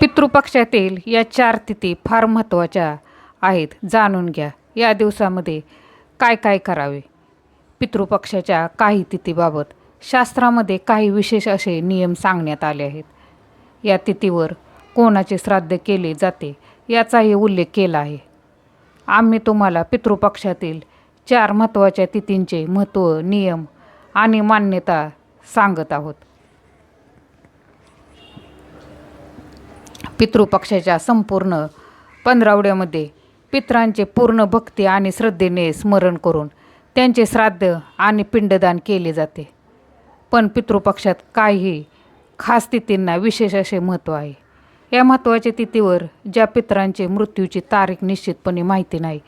पितृपक्षातील या चार तिथी फार महत्त्वाच्या आहेत. जाणून घ्या. या दिवसामध्ये काय काय करावे? पितृपक्षाच्या काही तिथीबाबत शास्त्रामध्ये काही विशेष असे नियम सांगण्यात आले आहेत. या तिथीवर कोणाचे श्राद्ध केले जाते याचाही उल्लेख केला आहे. आम्ही तुम्हाला पितृपक्षातील चार महत्त्वाच्या तिथींचे महत्त्व नियम आणि मान्यता सांगत आहोत. पितृपक्षाच्या संपूर्ण पंधरावड्यामध्ये पितरांचे पूर्ण भक्ती आणि श्रद्धेने स्मरण करून त्यांचे श्राद्ध आणि पिंडदान केले जाते. पण पितृपक्षात काही खास तिथींना विशेष असे महत्त्व आहे. या महत्त्वाच्या तिथीवर ज्या पितरांचे मृत्यूची तारीख निश्चितपणे माहिती नाही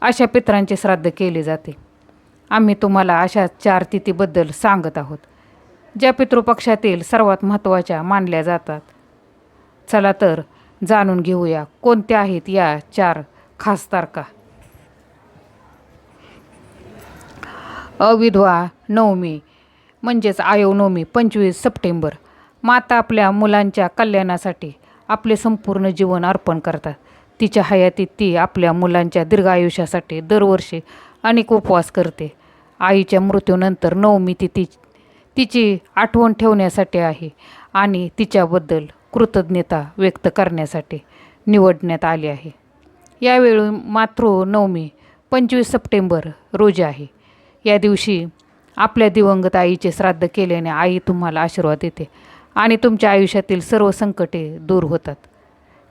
अशा पित्रांचे श्राद्ध केले जाते. आम्ही तुम्हाला अशा चार तिथीबद्दल सांगत आहोत ज्या पितृपक्षातील सर्वात महत्त्वाच्या मानल्या जातात. चला तर जाणून घेऊया कोणत्या आहेत या चार खास तारखा अविधवा नवमी म्हणजेच आयोनवमी पंचवीस सप्टेंबर. माता आपल्या मुलांच्या कल्याणासाठी आपले संपूर्ण जीवन अर्पण करतात. तिच्या हयातीत ती आपल्या मुलांच्या दीर्घ आयुष्यासाठी दरवर्षी अनेक उपवास करते. आईच्या मृत्यूनंतर नवमी तिथी तिची आठवण ठेवण्यासाठी आहे आणि तिच्याबद्दल कृतज्ञता व्यक्त करण्यासाठी निवडण्यात आली आहे. यावेळी मातृनवमी पंचवीस सप्टेंबर रोजी आहे. या दिवशी आपल्या दिवंगत आईचे श्राद्ध केल्याने आई तुम्हाला आशीर्वाद देते आणि तुमच्या आयुष्यातील सर्व संकटे दूर होतात.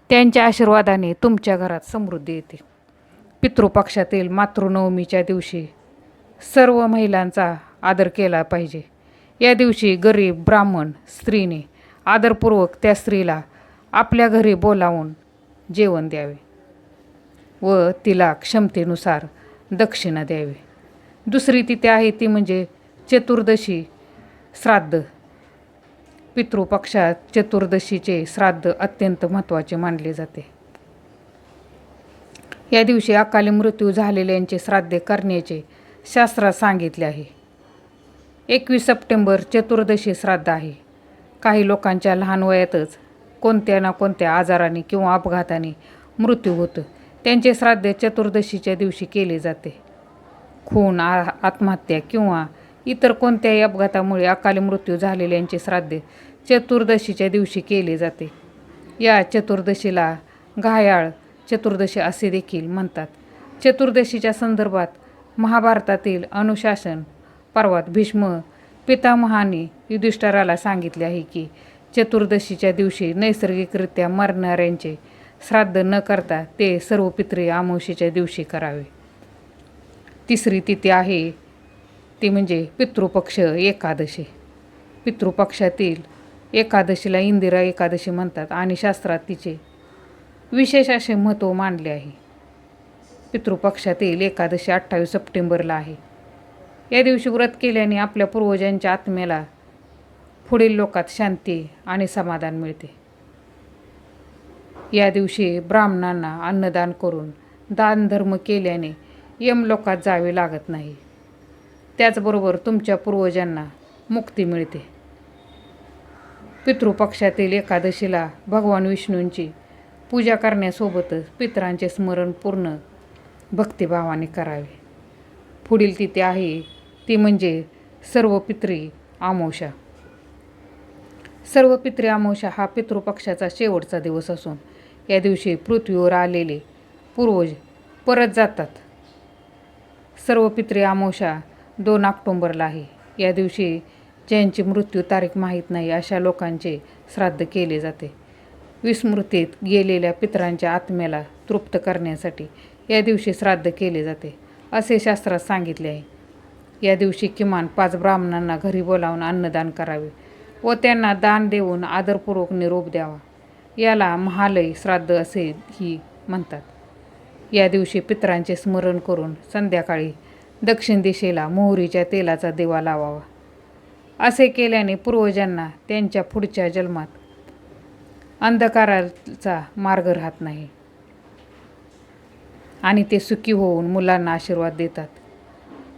त्यांच्या आशीर्वादाने तुमच्या घरात समृद्धी येते. पितृपक्षातील मातृनवमीच्या दिवशी सर्व महिलांचा आदर केला पाहिजे. या दिवशी गरीब ब्राह्मण स्त्रीने आदरपूर्वक त्या स्त्रीला आपल्या घरी बोलावून जेवण द्यावे व तिला क्षमतेनुसार दक्षिणा द्यावी. दुसरी तिथे आहे ती म्हणजे चतुर्दशी श्राद्ध. पितृपक्षात चतुर्दशीचे श्राद्ध अत्यंत महत्त्वाचे मानले जाते. या दिवशी अकाली मृत्यू झालेल्यांचे श्राद्ध करण्याचे शास्त्रात सांगितले आहे. एकवीस सप्टेंबर चतुर्दशी श्राद्ध आहे. काही लोकांच्या लहान वयातच कोणत्या ना कोणत्या आजाराने किंवा अपघाताने मृत्यू होतो. त्यांचे श्राद्ध चतुर्दशीच्या दिवशी केले जाते. खून आ आत्महत्या किंवा इतर कोणत्याही अपघातामुळे अकाली मृत्यू झालेल्यांचे श्राद्ध चतुर्दशीच्या दिवशी केले जाते. या चतुर्दशीला घायाळ चतुर्दशी असे देखील म्हणतात. चतुर्दशीच्या संदर्भात महाभारतातील अनुशासन पर्वात भीष्म पितामहाने युधिष्ठराला सांगितले आहे की चतुर्दशीच्या दिवशी नैसर्गिकरित्या मरणाऱ्यांचे श्राद्ध न करता ते सर्व पितृ अमावस्येच्या दिवशी करावे. तिसरी तिथी आहे ती म्हणजे पितृपक्ष एकादशी. पितृपक्षातील एकादशीला इंदिरा एकादशी म्हणतात आणि शास्त्रात तिचे विशेष असे महत्त्व मानले आहे. पितृपक्षातील एकादशी अठ्ठावीस सप्टेंबरला आहे. या दिवशी व्रत केल्याने आपल्या पूर्वजांच्या आत्म्याला पुढील लोकात शांती आणि समाधान मिळते. या दिवशी ब्राह्मणांना अन्नदान करून दानधर्म केल्याने यमलोकात जावे लागत नाही. त्याचबरोबर तुमच्या पूर्वजांना मुक्ती मिळते. पितृपक्षातील एकादशीला भगवान विष्णूंची पूजा करण्यासोबतच पितरांचे स्मरण पूर्ण भक्तिभावाने करावे. पुढील तिथे आहे ती म्हणजे सर्व पित्री आमोशा. सर्व पित्री आमोशा हा पितृपक्षाचा शेवटचा दिवस असून या दिवशी पृथ्वीवर आलेले पूर्वज परत जातात. सर्व पित्री आमोशा दोन ऑक्टोंबरला आहे. या दिवशी ज्यांची मृत्यू तारीख माहीत नाही अशा लोकांचे श्राद्ध केले जाते. विस्मृतीत गेलेल्या पितरांच्या आत्म्याला तृप्त करण्यासाठी या दिवशी श्राद्ध केले जाते असे शास्त्रात सांगितले आहे. या दिवशी किमान पाच ब्राह्मणांना घरी बोलावून अन्नदान करावे व त्यांना दान देऊन आदरपूर्वक निरोप द्यावा. याला महालय श्राद्ध असे ही म्हणतात. या दिवशी पितरांचे स्मरण करून संध्याकाळी दक्षिण दिशेला मोहरीच्या तेलाचा दिवा लावावा. असे केल्याने पूर्वजांना त्यांच्या पुढच्या जन्मात अंधकाराचा मार्ग राहत नाही आणि ते सुखी होऊन मुलांना आशीर्वाद देतात.